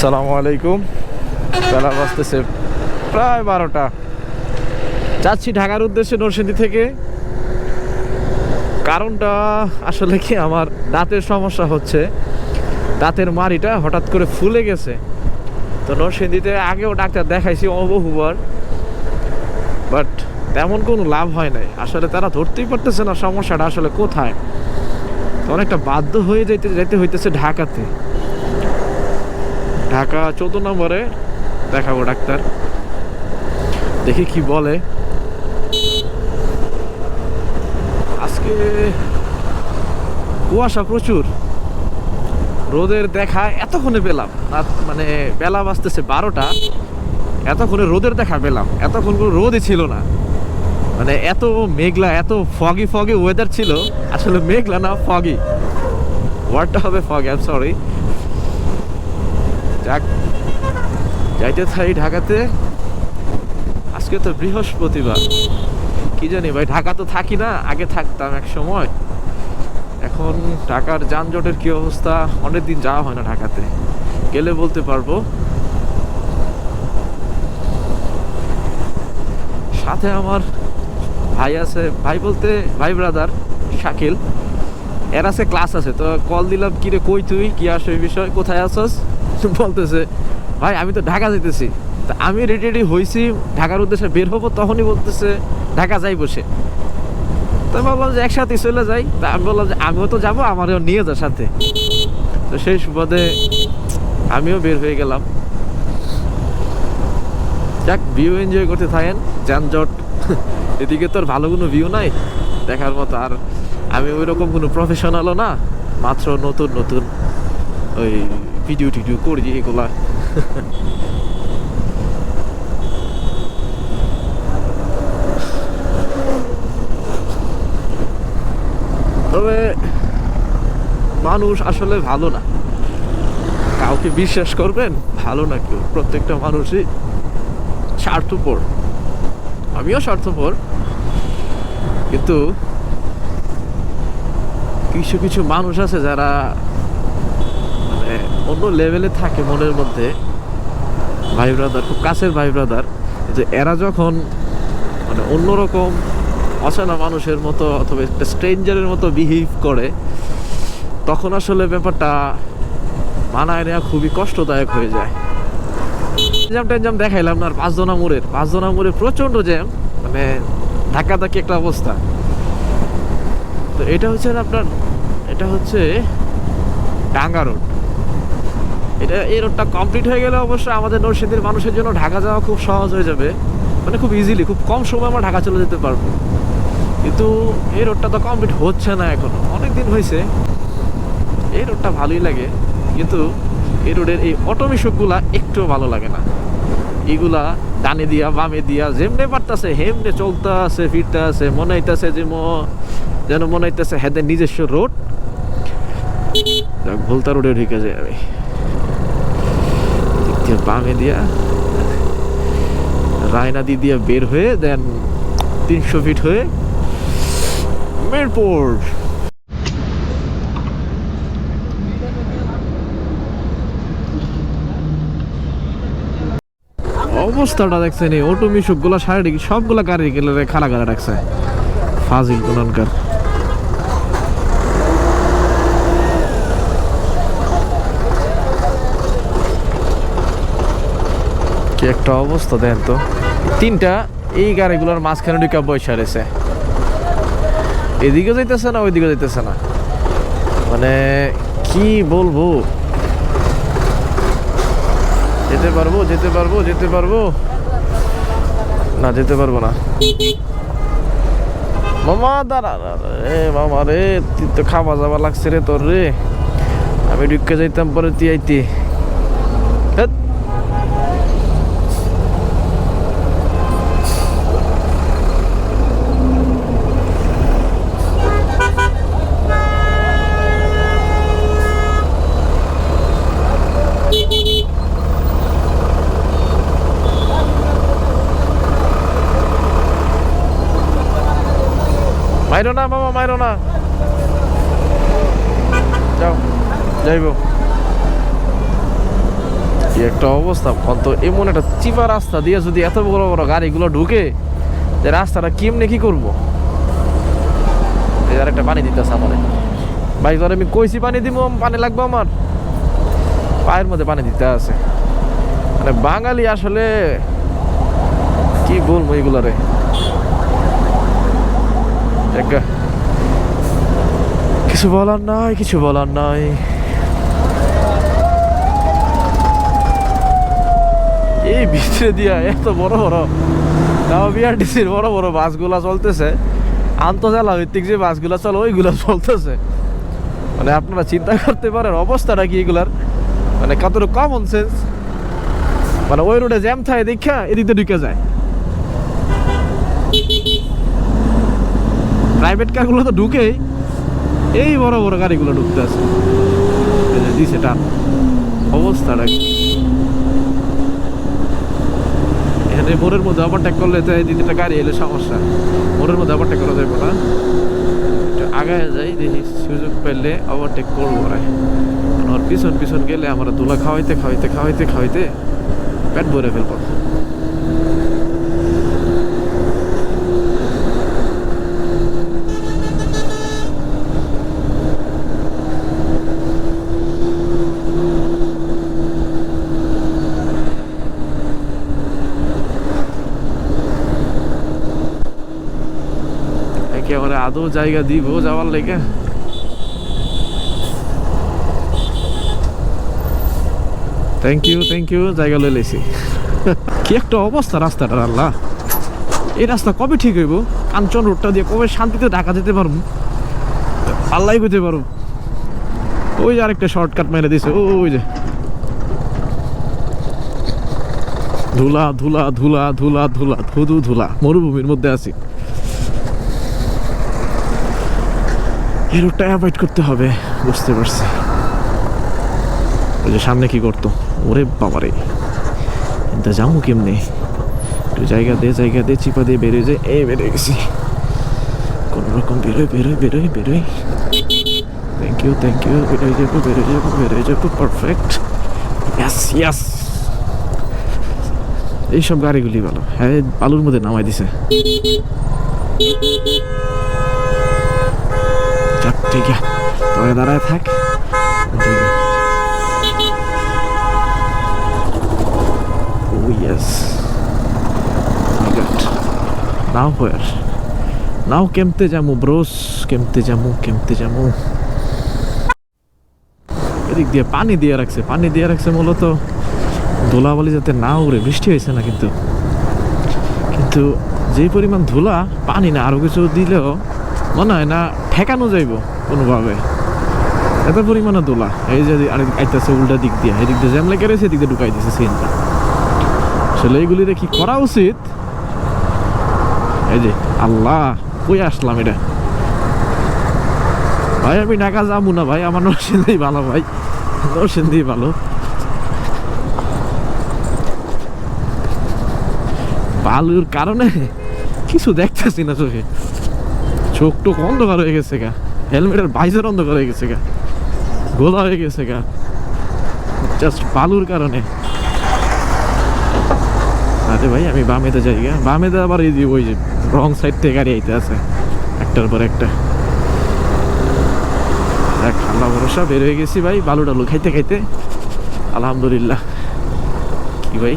আসসালামু আলাইকুম। বেলা বাজতেছে প্রায় বারোটা। যাচ্ছি ঢাকার উদ্দেশ্যে নরসিংদী থেকে। কারণটা আসলে কি আমার দাঁতের সমস্যা হচ্ছে। দাঁতের মাড়িটা হঠাৎ করে ফুলে গেছে। তো নরসিংদীতে আগেও ডাক্তার দেখাইছি অবহুবার। বাট তেমন কোনো লাভ হয় নাই। আসলে তারা ধরতেই পারতেছে না সমস্যাটা আসলে কোথায়। তো অনেকটা বাধ্য হয়ে যেতে যেতে হইতেছে ঢাকাতে। ঢাকা চৌদ্দ নম্বরে দেখাবো ডাক্তার। দেখি কি বলে। আজকে কুয়াশা প্রচুর। রোদের দেখা এতক্ষণে পেলাম। মানে বেলা বাজতেছে বারোটা। এতক্ষণে রোদের দেখা পেলাম। এতক্ষণ কোনো রোদই ছিল না। মানে এত মেঘলা, এত ফগি ফগি ওয়েদার ছিল। আসলে মেঘলা না ফগি ওয়ার্ডটা হবে ফগি আই এম সরি যাইতে থাই ঢাকাতে। আজকে তো বৃহস্পতিবার। কি জানি ভাই, ঢাকা তো থাকি না, আগে থাকতাম এক সময়। এখন ঢাকার যানজটের কি অবস্থা? অনেক দিন যাওয়া হয় না ঢাকাতে। গেলে বলতে পারব। সাথে আমার ভাই আছে, ভাই বলতে ভাই ব্রাদার শাকিল। এর আছে ক্লাস আছে, তো কল দিলাম কি রে কই তুই? কি আসো বিষয়? কোথায় আসস বলতেছে, ভাই, আমি তো ঢাকা যেতেছি তা আমি রেডি রেডি হয়েছি ঢাকার উদ্দেশ্যে বের হব, তখনই বলতেছে, ঢাকা যাই বসে। তো বললাম যে একসাথে চলে যাই। তা আমি বললাম যে, আমিও তো যাব, আমারও নিয়ে যা সাথে। তো সেই সুবাদে আমিও বের হয়ে গেলাম। যাক ভিউ এনজয় করতে থাকেন, যানজট। এদিকে তো আর ভালো কোনো ভিউ নাই। দেখার মতো আর আমি ওই রকম কোনো প্রফেশনালও না, মাত্র নতুন নতুন ওই ভিডিও টিডিও করি এগুলা তবে মানুষ আসলে ভালো না। কাউকে বিশ্বাস করবেন, ভালো না কেউ। প্রত্যেকটা মানুষই স্বার্থপর। আমিও স্বার্থপর। কিন্তু কিছু কিছু মানুষ আছে যারা অন্য লেভেলে থাকে মনের মধ্যে ভাই ব্রাদার খুব কাছের ভাই ব্রাদার যে এরা যখন মানে অন্যরকম অচেনা মানুষের মতো অথবা একটা স্ট্রেঞ্জারের মতো বিহেভ করে, তখন আসলে ব্যাপারটা মানায় নেওয়া খুবই কষ্টদায়ক হয়ে যায়। জ্যাম ট্যাম দেখাইলাম না, আর পাঁচজনা মোড়ের, পাঁচজনা মোড়ে প্রচণ্ড জ্যাম মানে ধাক্কা ধাক্কি একটা অবস্থা। তো এটা হচ্ছে আপনার, এটা হচ্ছে ডাঙ্গা রোড। এটা এই রোডটা কমপ্লিট হয়ে গেলে অবশ্যই আমাদের নরসিংদীর মানুষের জন্য ঢাকা যাওয়া খুব সহজ হয়ে যাবে। মানে খুব ইজিলি খুব কম সময় আমরা ঢাকা চলে যেতে পারব। কিন্তু এই রোডটা তো কমপ্লিট হচ্ছে না এখনও। অনেক দিন হয়েছে। এই রোডটা ভালোই লাগে। কিন্তু এই রোডের এই অটোমিশকগুলা একটু ভালো লাগে না। এগুলা ডানে দিয়া, বামে দিয়া, যেমনে পারতাছে, হেমনে চলতে আছে ফিরতে আছে মনে হইতাছে যে যেন মনে হইতাছে হেদের নিজস্ব রোড ভুলতা রোডে ঢুকে যায় আমি। দিক বামে দিয়া রায়নাদি দিয়ে বের হয়ে দেন তিনশো ফিট হয়ে মিরপুর অবস্থাটা দেখছেন এই, অটো মিশুক, গুলা শারীরিক, সবগুলা গাড়ি গেলে খালা গাড়া রাখছে। ফাজিল কোনকার কি একটা অবস্থা দেন তো। তিনটা, এই গাড়িগুলোর মাঝখানে ঢুকা বৈশা রয়েছে। এদিকে যাইতেছে না, ওইদিকে যাইতেছে না। মানে কি বলব? যেতে পারব যেতে পারব যেতে পারব। না, যেতে পারব না। মামা, দাঁড়া রে, মামা রে, তুই তো খাওয়া যাওয়া লাগছে রে তোর রে। আমি ঢুকে যাইতাম পরে তুই আইতি ধ্যাৎ। মাইরো না মামা মাইরো না যাও, যাইব। কি একটা অবস্থা কত এমন একটা চিপা রাস্তা দিয়ে যদি এত বড় বড় গাড়িগুলো ঢুকে, যে রাস্তাটা কেমনে কি করব? এবার একটা পানি দিতেছে আমার। ভাই ধর আমি কইছি পানি দিব, পানি লাগবে আমার। পায়ের মধ্যে পানি দিতে আছে। মানে বাঙালি আসলে কি বলব এগুলারে? একটা কিছু বলার নাই, কিছু বলার নাই। এই ভিতরে দিয়া এত বড় বড় তাও বিআরটিসির বড় বড় বাসগুলা চলতেছে। আন্তজেলা ভিত্তিক যে বাসগুলা চলে, ওইগুলা চলতেছে। মানে আপনারা চিন্তা করতে পারেন, অবস্থাটা কি এগুলার? মানে কতটা কমন সেন্স মানে ওই রোডে জ্যাম থাকে দেখা এদিকে ঢুকে যায়। প্রাইভেট কারগুলো তো ঢুকেই। এই বড় বড় গাড়িগুলো ঢুকতে আছে। দিছে অবস্থাটা এখানে মোড়ের মধ্যে ওভারটেক করলে তো এই দ্বিতীয়টা গাড়ি এলে সমস্যা। মোড়ের মধ্যে ওভারটেক করা যাবে না। একটু আগায় যাই, দেখি সুযোগ পেলে ওভারটেক করব রে। আর পিছন পিছন গেলে আমরা দুলা খাওয়াইতে খাওয়াইতে খাওয়াইতে খাওয়াইতে পেট ভরে ফেলব। আদৌ জায়গা দিব যাওয়ার লেগে। থ্যাংক ইউ থ্যাংক ইউ জায়গা লই লেছি কি একটা অবস্থা রাস্তাটার আল্লাহ। এই রাস্তা কবে ঠিক হইব? কাঞ্চন রোডটা দিয়ে কবে শান্তিতে ঢাকা যেতে পারব? আল্লাহ করতে পারব ওই যে আরেকটা শর্টকাট মেরে দিছে ওই যে। ধুলা ধুলা ধুলা ধুলা ধুলা, ধুধু ধুলা, মরুভূমির মধ্যে আছি। এই রোডটা অ্যাভয়েড করতে হবে। বুঝতে পারছি। ওই যে সামনে কি করতো? ওরে বাবারে। এটা যাব কেমনে? একটু জায়গা দে জায়গা দে, চিপা দিয়ে বেরোয় যায় এই বেরোয় গেছি। কোনো রকম বেরোয় বেরোয় বেরোয় বেরোয় থ্যাংক ইউ থ্যাংক ইউ বেরোয় যাব বেরোয় যাব বেরোয় যাব। পারফেক্ট ইয়াস ইয়াস এইসব গাড়িগুলি ভালো। হ্যাঁ বালুর মধ্যে নামাই দিছে। আছে তোরা দাঁড়ায় থাক। Yes. My God. Now কেমতে যামু ব্রোস কেমতে যামু কেমতে যামু? এদিক দিয়ে পানি দিয়ে রাখছে, পানি দিয়ে রাখছে মূলত। ধুলাবালি যাতে না উড়ে, বৃষ্টি হয়েছে না কিন্তু। কিন্তু যে পরিমাণ ধুলা, পানি না, আরও কিছু দিলেও মনে হয় না ঠেকানো যাইব। কোনোভাবে। এত পরিমাণে দোলা। এই যে আরেক আইতেছে উল্টা দিক দিয়ে। এদিক দিয়ে জ্যাম লেগে রয়েছে, এদিক দিয়ে ঢুকাই দিছে সিনটা আসলে এইগুলিতে কি করা উচিত? এই যে, আল্লাহ, কই আসলাম এটা? ভাই, আমি ঢাকা যাব না ভাই, আমার নরসিংদী ভালো ভাই। নরসিংদী ভালো। বালুর কারণে কিছু দেখতেছি না চোখে। চোখ টোক অন্ধকার হয়ে গেছে গা। হেলমেটের বাইজের অন্ধকার হয়ে গেছে গা। গোলা হয়ে গেছে গা। জাস্ট বালুর কারণে। আরে ভাই, আমি বামেতে যাই গা। বামেতে আবার এই যে ওই যে রং সাইড থেকে গাড়ি আইতে আছে। একটার পর একটা। আল্লাহ ভরসা, বের হয়ে গেছি ভাই, বালু টালু খাইতে খাইতে। আলহামদুলিল্লাহ। কি ভাই?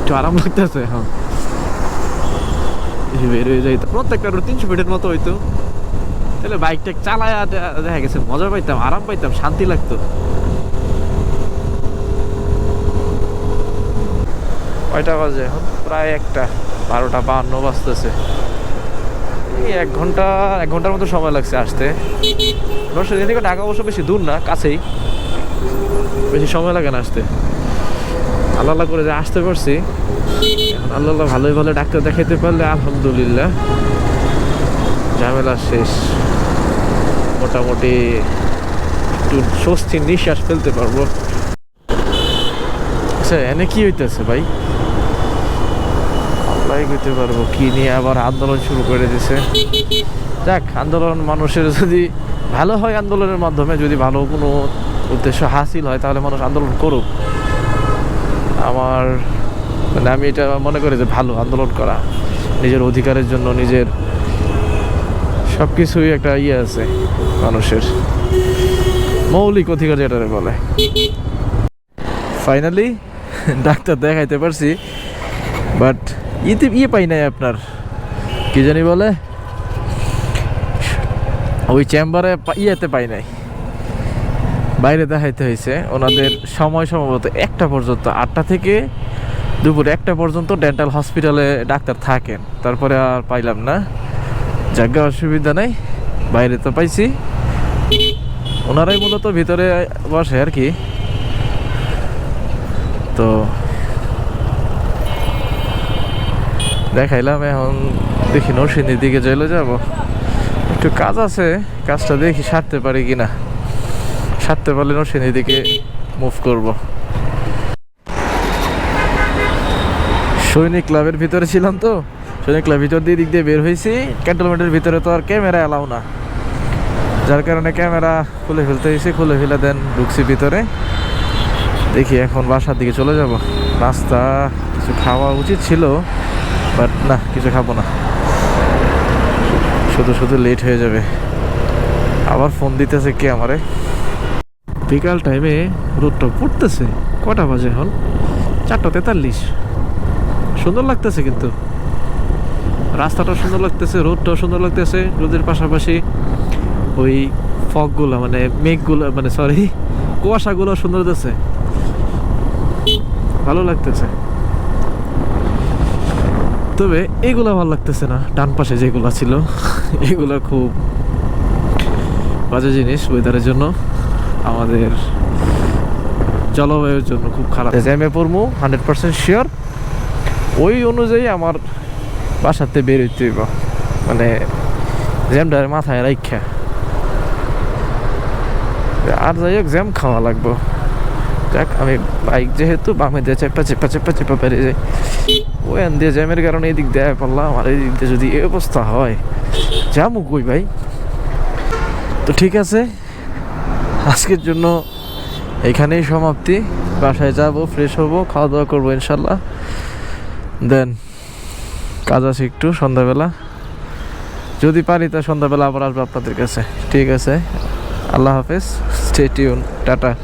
একটু আরাম লাগতেছে হ্যাঁ। এই বের হয়ে যাইতো প্রত্যেকটা রোড তিনশো ফিটের মতো হইতো। তাহলে বাইকটা চালায় দেখা গেছে, মজা পাইতাম, আরাম পাইতাম, শান্তি লাগতো। কয়টা বাজে? এখন প্রায় একটা। বারোটা বাহান্ন বাজতেছে। এই এক ঘণ্টা এক ঘণ্টার মতো সময় লাগছে আসতে। নরসিংদী থেকে ঢাকা অবশ্য বেশি দূর না, কাছেই। বেশি সময় লাগে না আসতে। আল্লাহ করে যে আসতে পারছি। আল্লাহ ভালোই ভালো ডাক্তার দেখাইতে পারলে আলহামদুলিল্লাহ। ঝামেলা শেষ। মোটামুটি একটু স্বস্তির নিঃশ্বাস ফেলতে পারব। আচ্ছা এনে কি হইতেছে ভাই? আল্লাহ করতে পারব কি নিয়ে আবার আন্দোলন শুরু করে দিছে। যাক, আন্দোলন মানুষের যদি ভালো হয় আন্দোলনের মাধ্যমে, যদি ভালো কোনো উদ্দেশ্য হাসিল হয়, তাহলে মানুষ আন্দোলন করুক। আমার মানে আমি এটা মনে করি যে ভালো আন্দোলন করা, নিজের অধিকারের জন্য নিজের সব কিছুই একটা ইয়ে আছে মানুষের। মৌলিক অধিকার যেটারে বলে। ফাইনালি ডাক্তার দেখাইতে পারছি বাট ইতে ইয়ে পাই নাই আপনার, কি জানি বলে, ওই চেম্বারে ইয়েতে পাই নাই। বাইরে দেখাইতে হয়েছে ওনাদের সময় সম্ভবত একটা পর্যন্ত, আটটা থেকে দুপুর একটা পর্যন্ত ডেন্টাল হসপিটালে ডাক্তার থাকেন। তারপরে আর পাইলাম না। জায়গা অসুবিধা নেই, বাইরে তো পাইছি। ওনারাই মূলত ভিতরে বসে আর কি। তো দেখাইলাম, এখন দেখি নরসিংদীর দিকে চলে যাব। একটু কাজ আছে, কাজটা দেখি সারতে পারি কিনা। সারতে পারলে নরসিংদীর দিকে মুভ করব। সৈনিক ক্লাবের ভিতরে ছিলাম তো, সৈনিক ক্লাব ভিতর দিয়ে দিক দিয়ে বের হয়েছি। ক্যান্টনমেন্টের ভিতরে তো আর ক্যামেরা এলাও না। যার কারণে ক্যামেরা খুলে ফেলতে হয়েছে, খুলে ফেলে দেন ঢুকছি ভিতরে। দেখি এখন বাসার দিকে চলে যাব। নাস্তা, কিছু খাওয়া উচিত ছিল, বাট না, কিছু খাব না। শুধু শুধু লেট হয়ে যাবে। আবার ফোন দিতেছে কে আমারে? বিকাল টাইমে রোদটা পড়তেছে। কটা বাজে এখন? চারটা তেতাল্লিশ। সুন্দর লাগতেছে কিন্তু। রাস্তাটা সুন্দর লাগতেছে, রোদটাও সুন্দর লাগতেছে। রোদের পাশাপাশি ওই ফগগুলো মানে মেঘগুলো মানে সরি কুয়াশাগুলো সুন্দর দিতেছে ভালো লাগতেছে। তবে এগুলো ভালো লাগতেছে না। ডান পাশে যেগুলো ছিল, এগুলো খুব বাজে জিনিস ওয়েদারের জন্য। আমাদের জলবায়ুর জন্য খুব খারাপ। জ্যামে পড়ব হান্ড্রেড পার্সেন্ট শিওর ওই অনুযায়ী আমার বাসাতে বের হইতে হইব। মানে জ্যামটার মাথায় রাখা আর যাই হোক, জ্যাম খাওয়া লাগবো। যাক, আমি বাইক যেহেতু বামে দিয়ে চেপা চেপা চেপা চেপা পেরে যাই। ওই আন দিয়ে জ্যামের কারণে এদিক দিয়ে পারলাম আর এদিক দিয়ে যদি এই অবস্থা হয়, যামু কই ভাই? তো ঠিক আছে আজকের জন্য এখানেই সমাপ্তি। বাসায় যাব ফ্রেশ হব খাওয়া দাওয়া করব ইনশাল্লাহ দেন কাজ আছে একটু, সন্ধ্যাবেলা। যদি পারি তা সন্ধ্যাবেলা আবার আসব আপনাদের কাছে। ঠিক আছে? আল্লাহ হাফেজ। Stay tune tata.